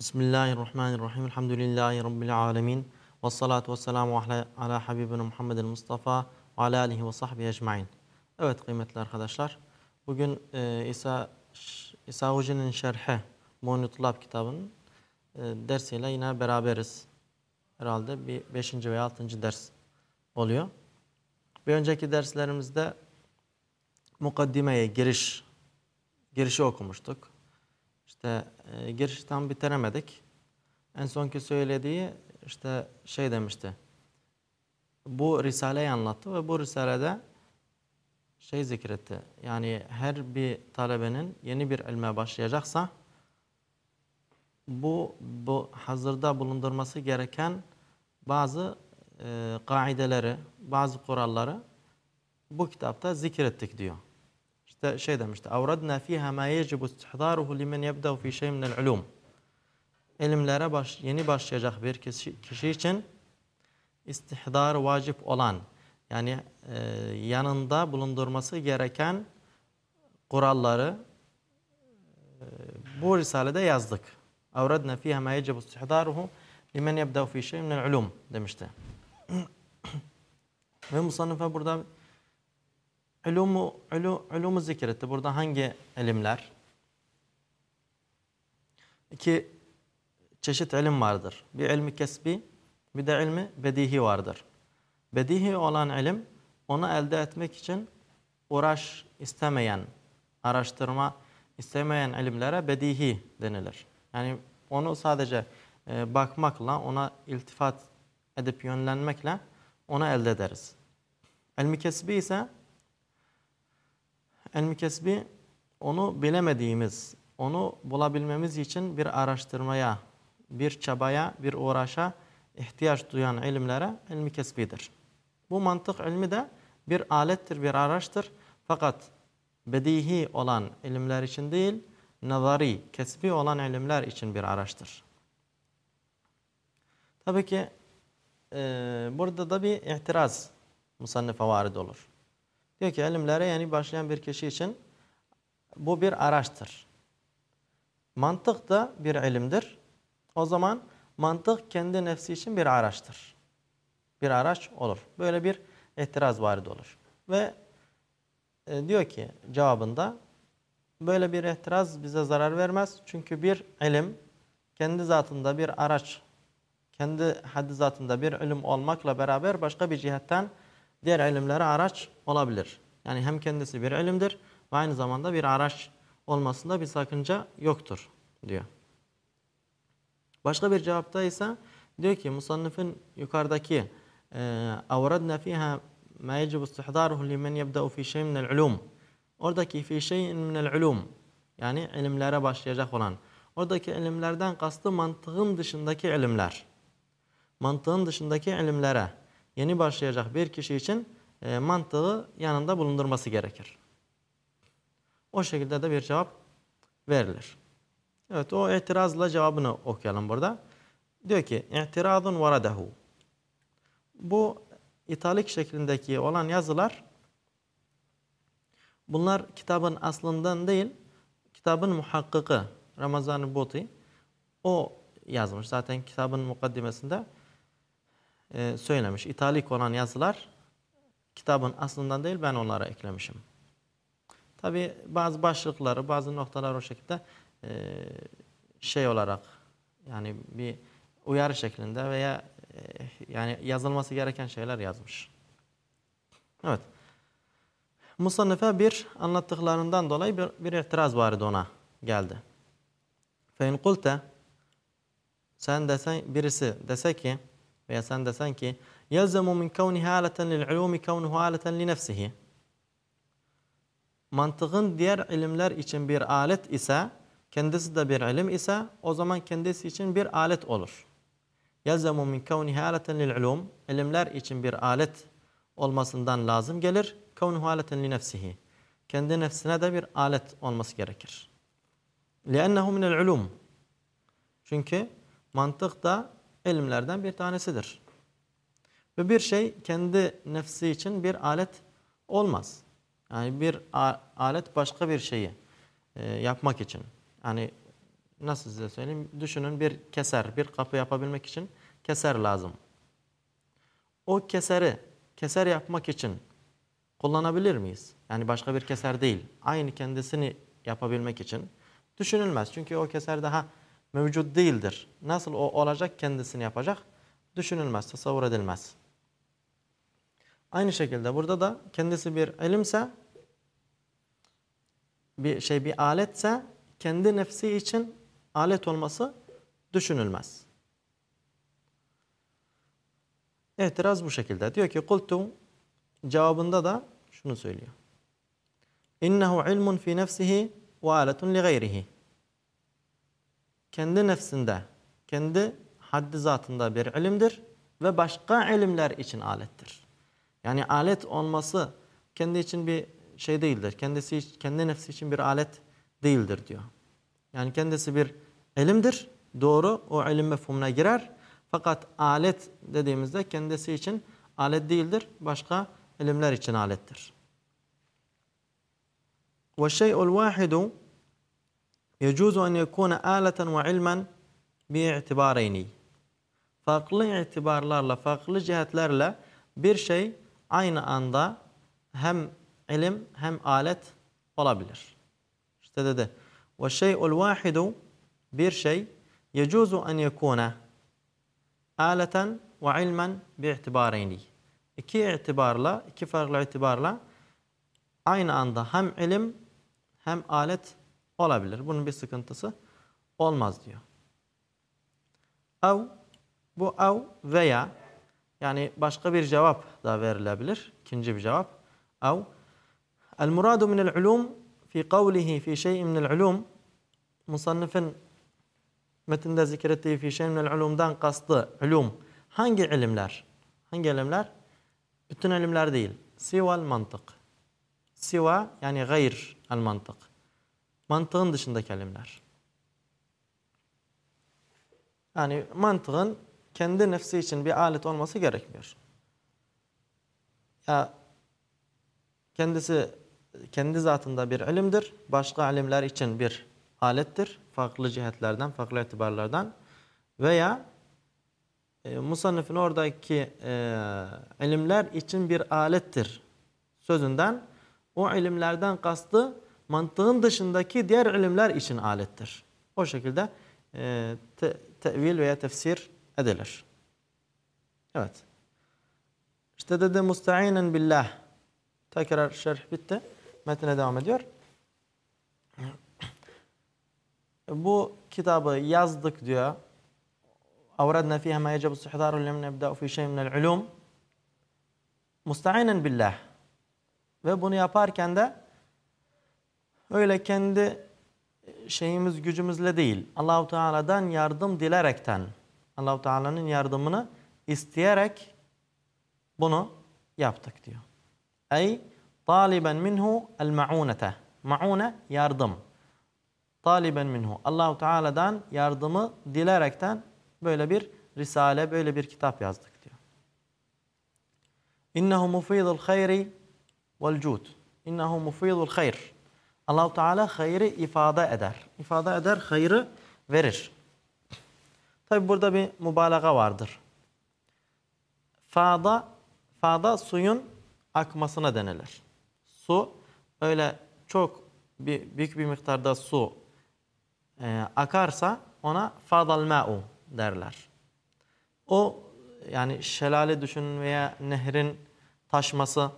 Bismillahirrahmanirrahim. Elhamdülillahi Rabbil alemin. Ve salatu ve selamu ala, ala Habibina Muhammedin Mustafa ve ala alihi ve sahbihi ecmain. Evet kıymetli arkadaşlar. Bugün e, İsa, İsa Hoca'nın şerhi Mu'nitulab kitabının e, dersiyle yine beraberiz. Herhalde bir beşinci veya altıncı ders oluyor. Bir önceki derslerimizde mukaddimeye giriş girişi okumuştuk. İşte e, girişi tam bitiremedik. En sonki söylediği işte şey demişti. Bu risaleyi anlattı ve bu risalede şey zikretti. Yani her bir talebenin yeni bir ilme başlayacaksa bu, bu hazırda bulundurması gereken bazı e, kaideleri, bazı kuralları bu kitapta zikrettik diyor. İşte şey demişti. Avradna fiha ma yecibu istihdaruhu limen yebda'u fi şey minel ulum. Elimlere baş, yeni başlayacak bir kişi, kişi için istihdar vacip olan yani e, yanında bulundurması gereken kuralları e, bu risalede yazdık. Avradna fiha ma yecibu istihdaruhu limen yebda'u fi şey minel ulum demişti. Ve musannife burada Ulumu, ulu, ulumu zikretti. Burada hangi ilimler? İki çeşit ilim vardır. Bir ilmi kesbi, bir de ilmi bedihi vardır. Bedihi olan ilim, onu elde etmek için uğraş istemeyen, araştırma istemeyen ilimlere bedihi denilir. Yani onu sadece e, bakmakla, ona iltifat edip yönlenmekle onu elde ederiz. Ilmi kesbi ise El mükesbi onu bilemediğimiz, onu bulabilmemiz için bir araştırmaya, bir çabaya, bir uğraşa ihtiyaç duyan ilimlere el mükesbidir. Bu mantık ilmi de bir alettir, bir araçtır. Fakat bedihi olan ilimler için değil, nazari, kesbi olan ilimler için bir araçtır. Tabii ki e, burada da bir itiraz musannife varid olur. Diyor ki ilimlere yeni başlayan bir kişi için bu bir araçtır. Mantık da bir ilimdir. O zaman mantık kendi nefsi için bir araçtır. Bir araç olur. Böyle bir itiraz varid olur. Ve e, diyor ki cevabında böyle bir itiraz bize zarar vermez. Çünkü bir ilim kendi zatında bir araç, kendi haddi zatında bir ilim olmakla beraber başka bir cihetten diğer ilimlere araç olabilir. Yani hem kendisi bir ilimdir ve aynı zamanda bir araç olmasında bir sakınca yoktur diyor. Başka bir cevapta ise diyor ki musannifin yukarıdaki avradna fiha ma yecibu istihdaruhu limen yebda'u fi şeyin minel ulum. Oradaki fi şeyin minel ulum yani ilimlere başlayacak olan. Oradaki ilimlerden kastı mantığın dışındaki ilimler. Mantığın dışındaki ilimlere yeni başlayacak bir kişi için e, mantığı yanında bulundurması gerekir. O şekilde de bir cevap verilir. Evet o itirazla cevabını okuyalım burada. Diyor ki İtirazun varadehu. Bu italik şeklindeki olan yazılar bunlar kitabın aslından değil kitabın muhakkıkı Ramazan-ı o yazmış. Zaten kitabın mukaddimesinde e, söylemiş. İtalik olan yazılar kitabın aslından değil ben onlara eklemişim. Tabi bazı başlıkları, bazı noktalar o şekilde e, şey olarak yani bir uyarı şeklinde veya e, yani yazılması gereken şeyler yazmış. Evet. Musannife bir anlattıklarından dolayı bir, bir itiraz vardı ona geldi. Fe in kulte sen desen birisi dese ki veya sen desen ki يلزم من كونه آلة للعلوم كونه آلة لنفسه Mantığın diğer ilimler için bir alet ise, kendisi de bir ilim ise o zaman kendisi için bir alet olur. يَلْزَمُ مِنْ كَوْنِهَ آلَةً لِلْعُلُومِ İlimler için bir alet olmasından lazım gelir. كَوْنُهُ آلَةً لِنَفْسِهِ Kendi nefsine de bir alet olması gerekir. لِأَنَّهُ مِنَ الْعُلُومِ Çünkü mantık da ilimlerden bir tanesidir. Ve bir şey kendi nefsi için bir alet olmaz. Yani bir alet başka bir şeyi e, yapmak için. Yani nasıl size söyleyeyim? Düşünün bir keser, bir kapı yapabilmek için keser lazım. O keseri keser yapmak için kullanabilir miyiz? Yani başka bir keser değil. Aynı kendisini yapabilmek için düşünülmez. Çünkü o keser daha mevcut değildir. Nasıl o olacak kendisini yapacak? Düşünülmez, tasavvur edilmez. Aynı şekilde burada da kendisi bir ilimse bir şey bir aletse kendi nefsi için alet olması düşünülmez. İtiraz bu şekilde. Diyor ki kultu cevabında da şunu söylüyor. İnnehu ilmun fi nefsihi ve aletun li gayrihi Kendi nefsinde, kendi haddi zatında bir ilimdir ve başka ilimler için alettir. Yani alet olması kendi için bir şey değildir. Kendisi kendi nefsi için bir alet değildir diyor. Yani kendisi bir ilimdir. Doğru o ilim mefhumuna girer. Fakat alet dediğimizde kendisi için alet değildir. Başka ilimler için alettir. وَالشَّيْءُ الْوَاحِدُ يَجُوزُ أَنْ يَكُونَ آلَةً وَعِلْمًا بِاِعْتِبَارَيْنِ Farklı itibarlarla, farklı cihetlerle bir şey aynı anda hem ilim hem alet olabilir. İşte dedi. وَالشَّيْءُ الْوَاحِدُ Bir şey يَجُوزُ أَنْ يَكُونَ aleten ve ilmen bi'tibareyni. İki itibarla, iki farklı itibarla aynı anda hem ilim hem alet olabilir. Bunun bir sıkıntısı olmaz diyor. Av, bu av veya yani başka bir cevap da verilebilir. İkinci bir cevap. Av, el muradu minel ulum fi kavlihi fi şey'in minel ulum musannifin metinde zikrettiği fi şey'in minel ulumdan kastı ulum. Hangi ilimler? Hangi ilimler? Bütün ilimler değil. Sival mantık. Siva yani gayr el mantık. Mantığın dışındaki ilimler. Yani mantığın kendi nefsi için bir alet olması gerekmiyor. Ya kendisi kendi zatında bir ilimdir. Başka ilimler için bir alettir. Farklı cihetlerden, farklı itibarlardan. Veya e, Musannif'in oradaki e, ilimler için bir alettir sözünden o ilimlerden kastı mantığın dışındaki diğer ilimler için alettir. O şekilde e, te, tevil veya tefsir edilir. Evet. İşte dedi musta'inen billah. Tekrar şerh bitti. Metine devam ediyor. Bu kitabı yazdık diyor. Avradna fiha ma yecib istihdaru lem nebda'u fi şey minel ulum. Musta'inen billah. Ve bunu yaparken de öyle kendi şeyimiz gücümüzle değil. Allahu Teala'dan yardım dilerekten Allahu Teala'nın yardımını isteyerek bunu yaptık diyor. Ey taliben minhu el maunete. Maune yardım. Taliben minhu. Allahu Teala'dan yardımı dilerekten böyle bir risale, böyle bir kitap yazdık diyor. İnnehu mufidul hayri vel cud. İnnehu mufidul hayr. Allahu Teala hayrı ifade eder. İfade eder, hayrı verir. Tabi burada bir mübalağa vardır. Fada, fada suyun akmasına denilir. Su öyle çok bir, büyük bir miktarda su e, akarsa ona fadal ma'u derler. O yani şelale düşünün veya nehrin taşması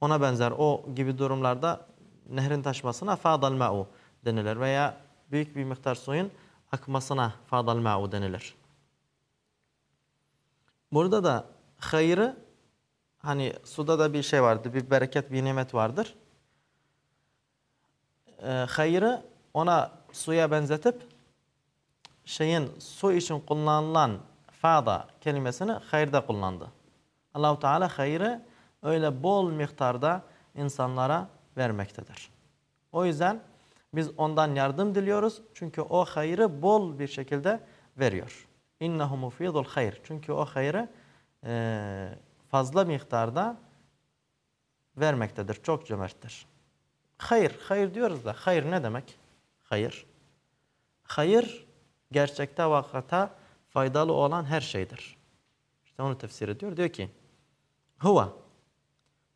ona benzer o gibi durumlarda nehrin taşmasına fadal ma'u denilir veya büyük bir miktar suyun akmasına fadal ma'u denilir. Burada da hayrı hani suda da bir şey vardı, bir bereket, bir nimet vardır. E, hayrı ona suya benzetip şeyin su için kullanılan fada kelimesini hayırda kullandı. Allahu Teala hayrı öyle bol miktarda insanlara vermektedir. O yüzden biz ondan yardım diliyoruz. Çünkü o hayrı bol bir şekilde veriyor. İnnehu mufidul hayr. Çünkü o hayrı e, fazla miktarda vermektedir. Çok cömerttir. Hayır, hayır diyoruz da hayır ne demek? Hayır. hayır gerçekte vakata faydalı olan her şeydir. İşte onu tefsir ediyor. Diyor ki huwa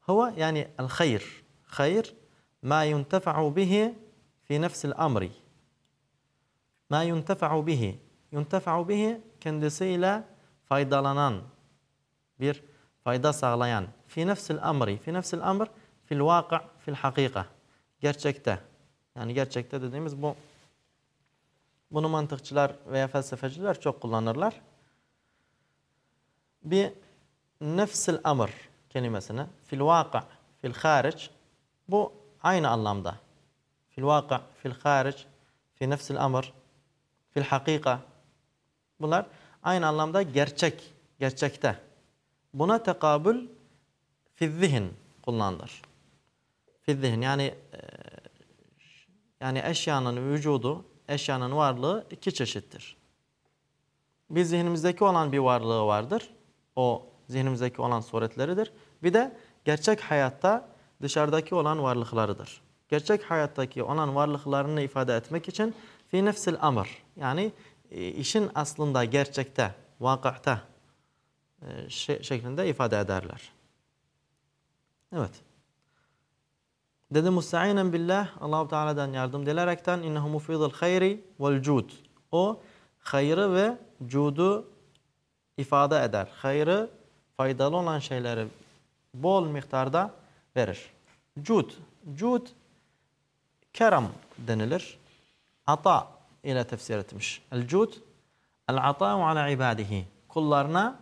huwa yani el hayır. Hayır ma yuntefa'u bihi fi nefsil amri. Ma yuntefa'u bihi. Yuntefa'u bihi kendisiyle faydalanan bir fayda sağlayan fi nefsil amri. Fi nefsil amr fil vaka fil hakika. Gerçekte. Yani gerçekte dediğimiz bu bunu mantıkçılar veya felsefeciler çok kullanırlar. Bir nefsil amr kelimesini fil vaka fil haric bu aynı anlamda. Fil vaka fil haric fi nefsil amr fil hakika bunlar aynı anlamda gerçek, gerçekte. Buna tekabül fi zihin kullanılır. Fi zihin yani e, yani eşyanın vücudu, eşyanın varlığı iki çeşittir. Bir zihnimizdeki olan bir varlığı vardır. O zihnimizdeki olan suretleridir. Bir de gerçek hayatta dışarıdaki olan varlıklarıdır. Gerçek hayattaki olan varlıklarını ifade etmek için fi nefsil amr yani e, işin aslında gerçekte, vakıhta e, şeklinde ifade ederler. Evet. Dedi musta'inen billah Allahu Teala'dan yardım dilerekten innehu mufidul hayri vel cud. O hayrı ve cudu ifade eder. Hayrı faydalı olan şeyleri bol miktarda verir. Cud. Cud kerem denilir. Ata ile tefsir etmiş. El cud el ata'u ala ibadihi. Kullarına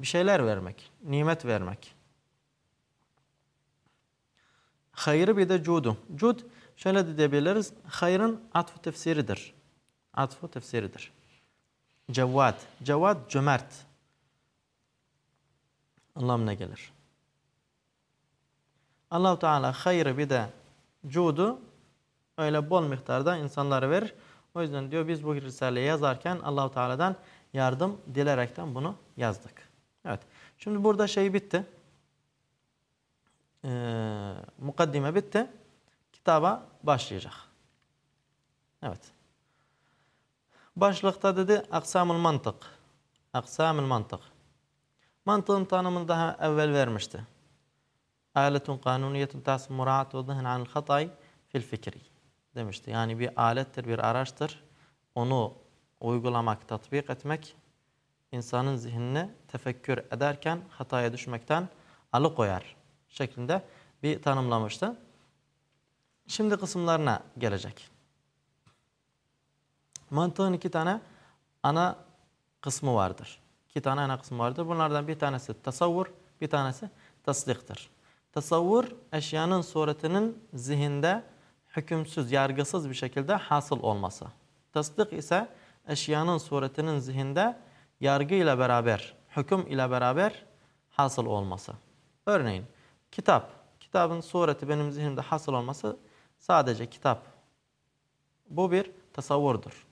bir şeyler vermek, nimet vermek. Hayrı bir de cudu. Cud şöyle de diyebiliriz. Hayrın atfu tefsiridir. Atfu tefsiridir. Cevvat. Cevvat cömert. Anlamına gelir. Allahu Teala hayrı bir de cudu öyle bol miktarda insanlara verir. O yüzden diyor biz bu risaleyi yazarken Allahu Teala'dan yardım dilerekten bunu yazdık. Evet. Şimdi burada şey bitti e, mukaddime bitti. Kitaba başlayacak. Evet. Başlıkta dedi aksamul mantık. Aksamul mantık. Mantığın tanımını daha evvel vermişti. Aletun kanuniyetun tasım muraat ve zihn anil hatay fil fikri demişti. Yani bir alettir, bir araçtır. Onu uygulamak, tatbik etmek insanın zihnini tefekkür ederken hataya düşmekten alıkoyar şeklinde bir tanımlamıştı. Şimdi kısımlarına gelecek. Mantığın iki tane ana kısmı vardır. İki tane ana kısmı vardır. Bunlardan bir tanesi tasavvur, bir tanesi tasdiktir. Tasavvur, eşyanın suretinin zihinde hükümsüz, yargısız bir şekilde hasıl olması. Tasdik ise eşyanın suretinin zihinde yargı ile beraber, hüküm ile beraber hasıl olması. Örneğin Kitap. Kitabın sureti benim zihnimde hasıl olması sadece kitap. Bu bir tasavvurdur.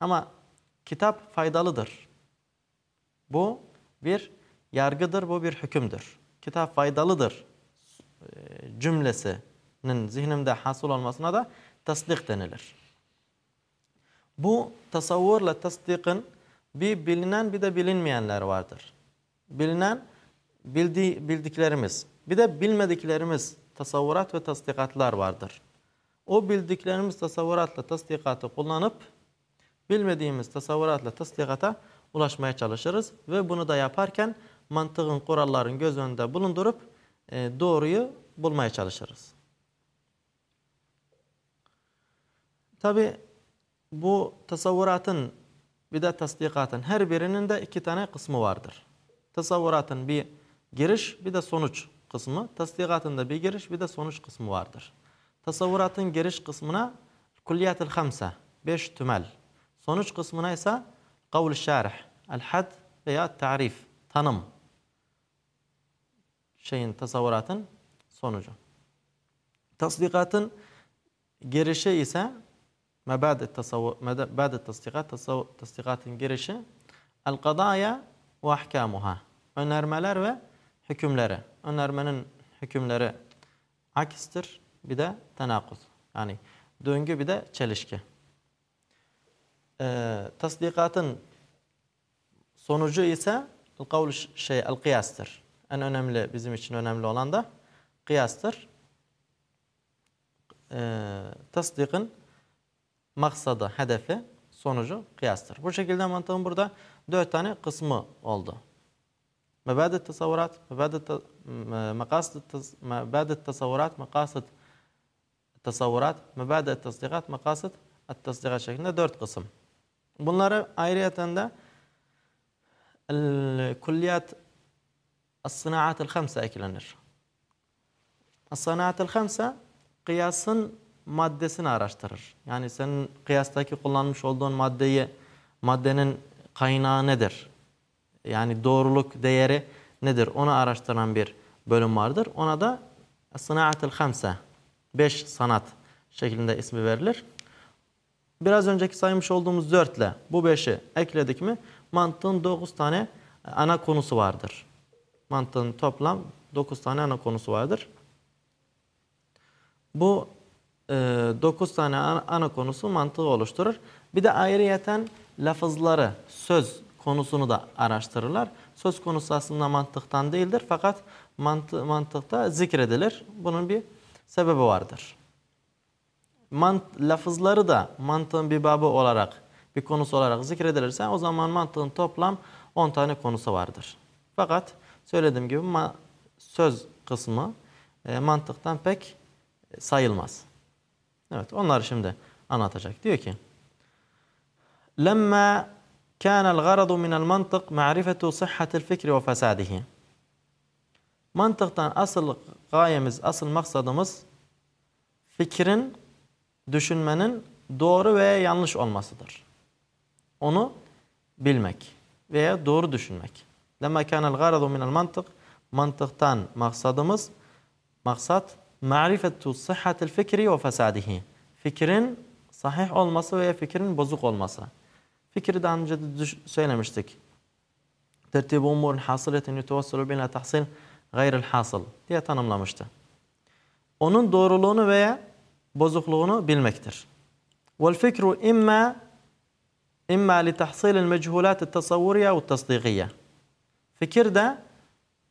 Ama kitap faydalıdır. Bu bir yargıdır, bu bir hükümdür. Kitap faydalıdır cümlesinin zihnimde hasıl olmasına da tasdik denilir. Bu tasavvurla tasdikin bir bilinen bir de bilinmeyenler vardır. Bilinen bildi, bildiklerimiz, bir de bilmediklerimiz tasavvurat ve tasdikatlar vardır. O bildiklerimiz tasavvuratla tasdikatı kullanıp bilmediğimiz tasavvuratla tasdikata ulaşmaya çalışırız. Ve bunu da yaparken mantığın kuralların göz önünde bulundurup doğruyu bulmaya çalışırız. Tabi bu tasavvuratın bir de tasdikatın her birinin de iki tane kısmı vardır. Tasavvuratın bir giriş bir de sonuç kısmı, tasdikatın da bir giriş bir de sonuç kısmı vardır. Tasavvuratın giriş kısmına kulliyat-ı hamsa, beş tümel. Sonuç kısmına ise kavl-i şarih, el-had veya tarif, tanım. Şeyin, tasavvuratın sonucu. Tasdikatın girişi ise mebad tasavvur mebad tasdikat tasdikatın girişi el kadaya ve ahkamuha. Önermeler ve hükümleri. Önermenin hükümleri akistir. Bir de tenakuz. Yani döngü bir de çelişki. e, tasdikatın sonucu ise kavlu şey el kıyastır. En önemli bizim için önemli olan da kıyastır. Ee, e, tasdikın maksadı, hedefi, sonucu kıyastır. Bu şekilde mantığın burada dört tane kısmı oldu. Mebadi tasavvurat, mebadi e, tasavvurat, makasit tasavvurat, mebadi tasdikat, makasit tasdikat şeklinde dört kısım. Bunları ayrıyeten de kulliyat الصناعات الخمسة eklenir. الصناعات الخمسة kıyasın maddesini araştırır. Yani senin kıyastaki kullanmış olduğun maddeyi, maddenin kaynağı nedir? Yani doğruluk değeri nedir? Onu araştıran bir bölüm vardır. Ona da Sınaatül Hamse, beş sanat şeklinde ismi verilir. Biraz önceki saymış olduğumuz dörtle bu beşi ekledik mi mantığın dokuz tane ana konusu vardır. Mantığın toplam dokuz tane ana konusu vardır. Bu e, 9 tane ana, ana konusu mantığı oluşturur. Bir de ayrıyeten lafızları, söz konusunu da araştırırlar. Söz konusu aslında mantıktan değildir fakat mantı, mantıkta zikredilir. Bunun bir sebebi vardır. Mant, lafızları da mantığın bir babı olarak, bir konusu olarak zikredilirse o zaman mantığın toplam 10 tane konusu vardır. Fakat söylediğim gibi ma- söz kısmı e, mantıktan pek sayılmaz. Evet onları şimdi anlatacak. Diyor ki لما كان الغرض من المنطق معرفة صحة الفكر وفساده Mantıktan asıl gayemiz, asıl maksadımız fikrin, düşünmenin doğru veya yanlış olmasıdır. Onu bilmek veya doğru düşünmek. لما كان الغرض من المنطق منطقتان مقصد مص مقصد معرفة صحة الفكر وفساده. فكر صحيح أول مصر veya فكر بزوق مصر، فكر daha önce مشتك. ترتيب أمور حاصلة يتوصل بين تحصيل غير الحاصل. diye tanımlamıştı. Onun doğruluğunu veya bozukluğunu بالمكتر. والفكر إما إما لتحصيل المجهولات التصورية والتصديقية. Fikir de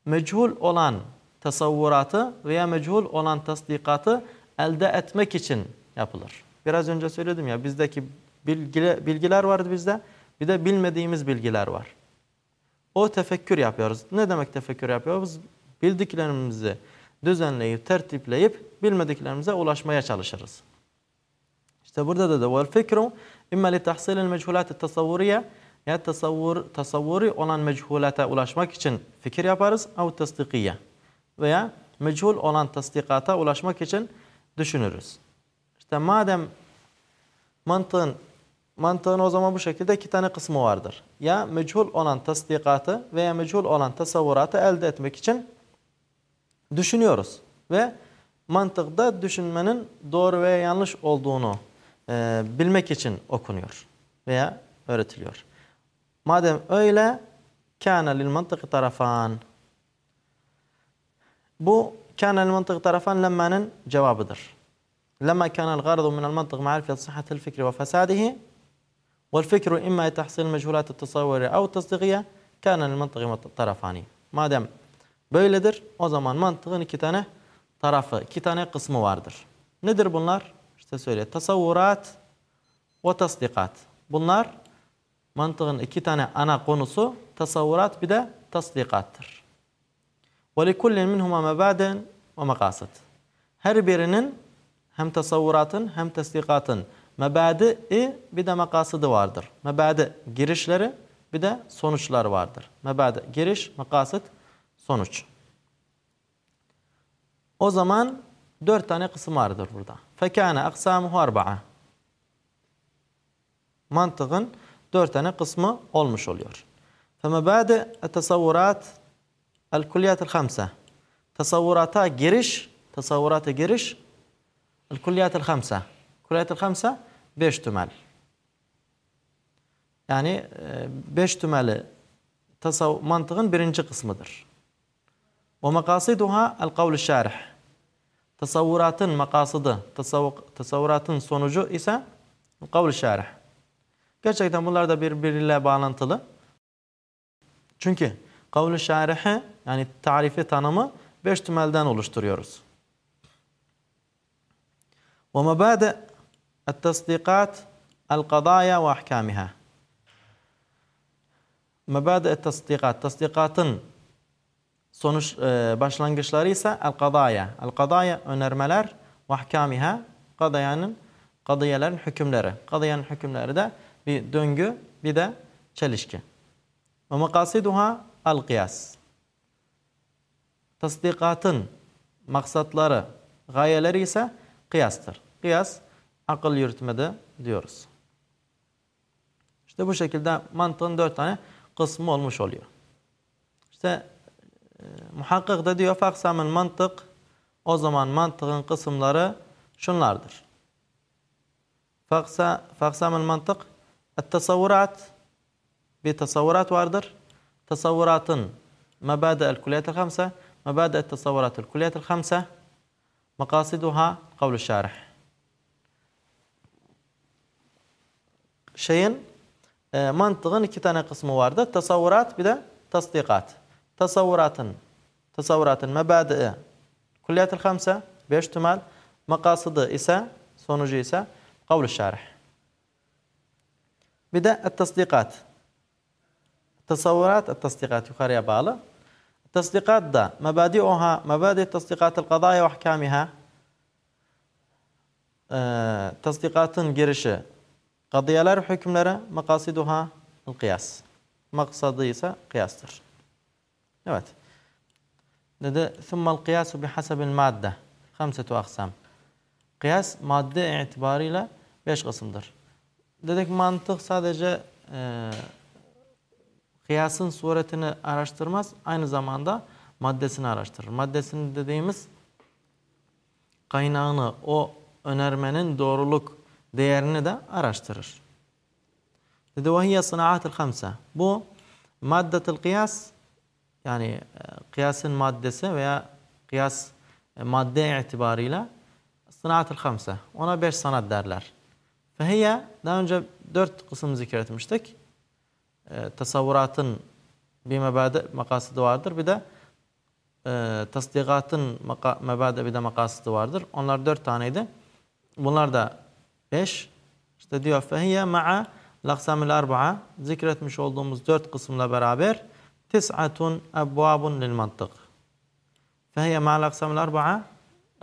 meçhul olan tasavvuratı veya meçhul olan tasdikatı elde etmek için yapılır. Biraz önce söyledim ya bizdeki bilgiler, vardı bizde bir de bilmediğimiz bilgiler var. O tefekkür yapıyoruz. Ne demek tefekkür yapıyoruz? Bildiklerimizi düzenleyip, tertipleyip bilmediklerimize ulaşmaya çalışırız. İşte burada da da vel fikru imma li tahsilil meçhulat ya tasavvur tasavvuri olan meçhulata ulaşmak için fikir yaparız av tasdikiye veya meçhul olan tasdikata ulaşmak için düşünürüz. İşte madem mantığın mantığın o zaman bu şekilde iki tane kısmı vardır. Ya meçhul olan tasdikatı veya meçhul olan tasavvuratı elde etmek için düşünüyoruz ve mantıkta düşünmenin doğru veya yanlış olduğunu e, bilmek için okunuyor veya öğretiliyor. Madem öyle kâne lil mantıkı tarafan. Bu kâne lil mantıkı tarafan lemmanın cevabıdır. Lemma kânel gâradu minel mantık ma'rifet sıhhatil fikri ve fesadihi imma tahsil meçhulat tasavvuri ev tasdikiye kâne lil mantıkı tarafani. Madem böyledir o zaman mantığın iki tane tarafı, iki tane kısmı vardır. Nedir bunlar? İşte söyle. Tasavvurat ve tasdikat. Bunlar mantığın iki tane ana konusu tasavvurat bir de tasdikattır. وَلِكُلٍ مِنْهُمَا مَبَادٍ وَمَقَاسِدٍ Her birinin hem tasavvuratın hem tasdikatın mebadi bir de makasıdı vardır. Mebadi girişleri bir de sonuçları vardır. Mebadi giriş, makasit, sonuç. O zaman dört tane kısım vardır burada. Fekâne aksamuhu arba'a. Mantığın dört tane kısmı olmuş oluyor. Femebâde tasavvurat el kulliyat el hamse. Tasavvurata giriş, tasavvurata giriş el kulliyat el hamse. Kulliyat el hamse beş tümel. Yani e, beş tümeli tasav mantığın birinci kısmıdır. Ve makasiduha el kavlu şarih. Tasavvuratın makasıdı, tasavvuratın sonucu ise kavlu şarih. Gerçekten bunlar da birbiriyle bağlantılı. Çünkü kavlu şarihi yani tarifi tanımı beş tümelden oluşturuyoruz. ومبادئ التصديقات القضايا وأحكامها مبادئ التصديقات tasdikatın sonuç e, başlangıçları ise el kadaya. El kadaya önermeler ve ahkamiha kadayanın kadiyelerin hükümleri. Kadayanın hükümleri de bir döngü bir de çelişki. Ve makasiduha el kıyas. Tasdikatın maksatları, gayeleri ise kıyastır. Kıyas akıl yürütmede diyoruz. İşte bu şekilde mantığın dört tane kısmı olmuş oluyor. İşte e, muhakkak da diyor faksamın mantık o zaman mantığın kısımları şunlardır. Faksa, faksamın mantık tasavvurat bir tasavvurat vardır. Tasavvuratın mebade el kulliyetel hamse mebade tasavvurat el kulliyetel hamse makasiduha kavlu şarih. Şeyin e, mantığın iki tane kısmı vardı. Tasavvurat bir de tasdikat. Tasavvuratın tasavvuratın mebadi'i kulliyat-ı hamse beş tümel makasıdı ise sonucu ise kavlu şarih. بدأ التصديقات. تصورات التصديقات يخاريا بالا التصديقات دا مبادئها مبادئ تصديقات القضايا وأحكامها. أه تصديقات جرشة حكم لار مقاصدها القياس. مقصديسة قياس تر. ثم القياس بحسب المادة. خمسة أقسام. قياس مادة اعتباري له بيش قسم در. Dedik mantık sadece e, kıyasın suretini araştırmaz. Aynı zamanda maddesini araştırır. Maddesini dediğimiz kaynağını, o önermenin doğruluk değerini de araştırır. Dedi وَهِيَ صِنَعَاتِ الْخَمْسَةِ Bu maddetul kıyas yani e, kıyasın maddesi veya kıyas e, madde itibarıyla sanatul hamse. Ona beş sanat derler. Fehiye daha önce dört kısım zikretmiştik. E, tasavvuratın bir mebade makasıdı vardır. Bir de e, tasdikatın mebade bir de makasıdı vardır. Onlar dört taneydi. Bunlar da beş. İşte diyor fehiye ma'a laksamil arba'a zikretmiş olduğumuz dört kısımla beraber tis'atun ebvabun lil mantık. Fehiye ma'al aksamil arba'a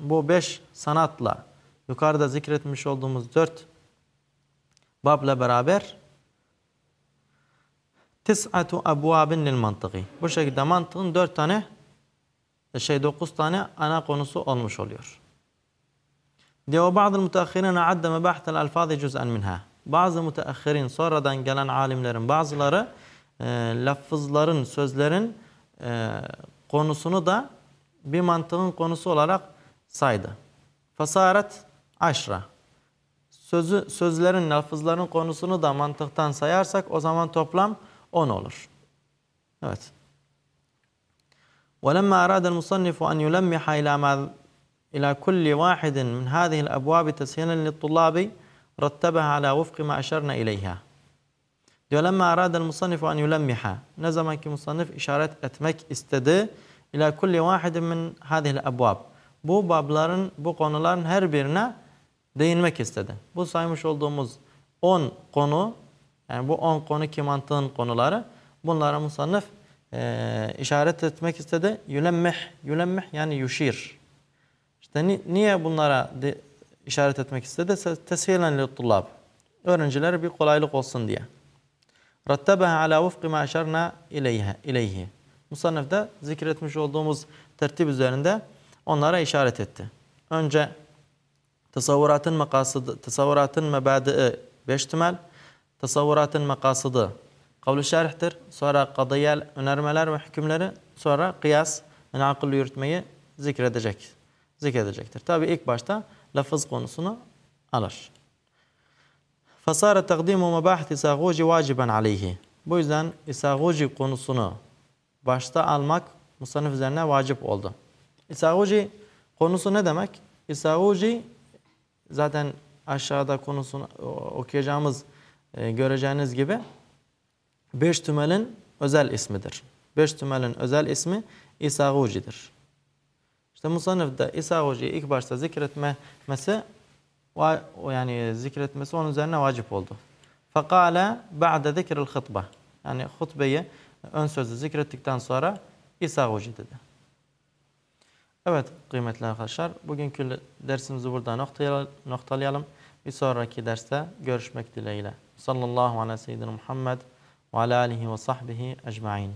bu beş sanatla yukarıda zikretmiş olduğumuz dört babla beraber tis'atu ebvabin lil mantıki. Bu şekilde mantığın dört tane şey dokuz tane ana konusu olmuş oluyor. Diyor bazı müteahhirin adde mebahtel alfazi cüz'en minha. Bazı müteahhirin sonradan gelen alimlerin bazıları e, lafızların, sözlerin e, konusunu da bir mantığın konusu olarak saydı. Fasaret aşra Sözü, sözlerin, lafızların konusunu da mantıktan sayarsak o zaman toplam 10 olur. Evet. ولما أراد المصنف أن يلمح إلى ما إلى كل واحد من هذه الأبواب تسهيلا للطلاب رتبها على وفق ما أشرنا إليها Diyor lemma aradel musannifu en yulemmiha. Ne zaman ki musannif işaret etmek istedi ila kulli vahidin min hadihil ebvab. Bu babların, bu konuların her birine değinmek istedi. Bu saymış olduğumuz 10 konu, yani bu 10 konu ki mantığın konuları, bunlara musannif e, işaret etmek istedi. Yulemmih, yulemmih yani yuşir. İşte ni, niye bunlara de, işaret etmek istedi? Teshilen li tullab. Öğrencilere bir kolaylık olsun diye. Rattebeha ala vufki ma eşerna ileyhi. Musannef'te zikretmiş olduğumuz tertip üzerinde onlara işaret etti. Önce Tasavvuratın makasıdı, tasavvuratın mebadii 5 temel, tasavvuratın makasıdı. Kavlu şerhtir, sonra kadıyel önermeler ve hükümleri, sonra kıyas, yani akıl yürütmeyi zikredecek. Zikredecektir. Tabi ilk başta lafız konusunu alır. Fasara takdimu mebahti isaguci vaciben aleyhi. Bu yüzden isaguci konusunu başta almak musanif üzerine vacip oldu. İsaguci konusu ne demek? İsaguci zaten aşağıda konusunu okuyacağımız e, göreceğiniz gibi beş tümelin özel ismidir. Beş tümelin özel ismi İsaguci'dir. İşte Musannif'de İsaguci'yi ilk başta zikretmesi yani zikretmesi onun üzerine vacip oldu. Fakale ba'de zikril hutbe. Yani hutbeyi ön sözü zikrettikten sonra İsaguci dedi. Evet kıymetli arkadaşlar bugünkü dersimizi burada noktalayalım. Bir sonraki derste görüşmek dileğiyle. Sallallahu aleyhi ve sellem Muhammed ve ala alihi ve sahbihi ecmain.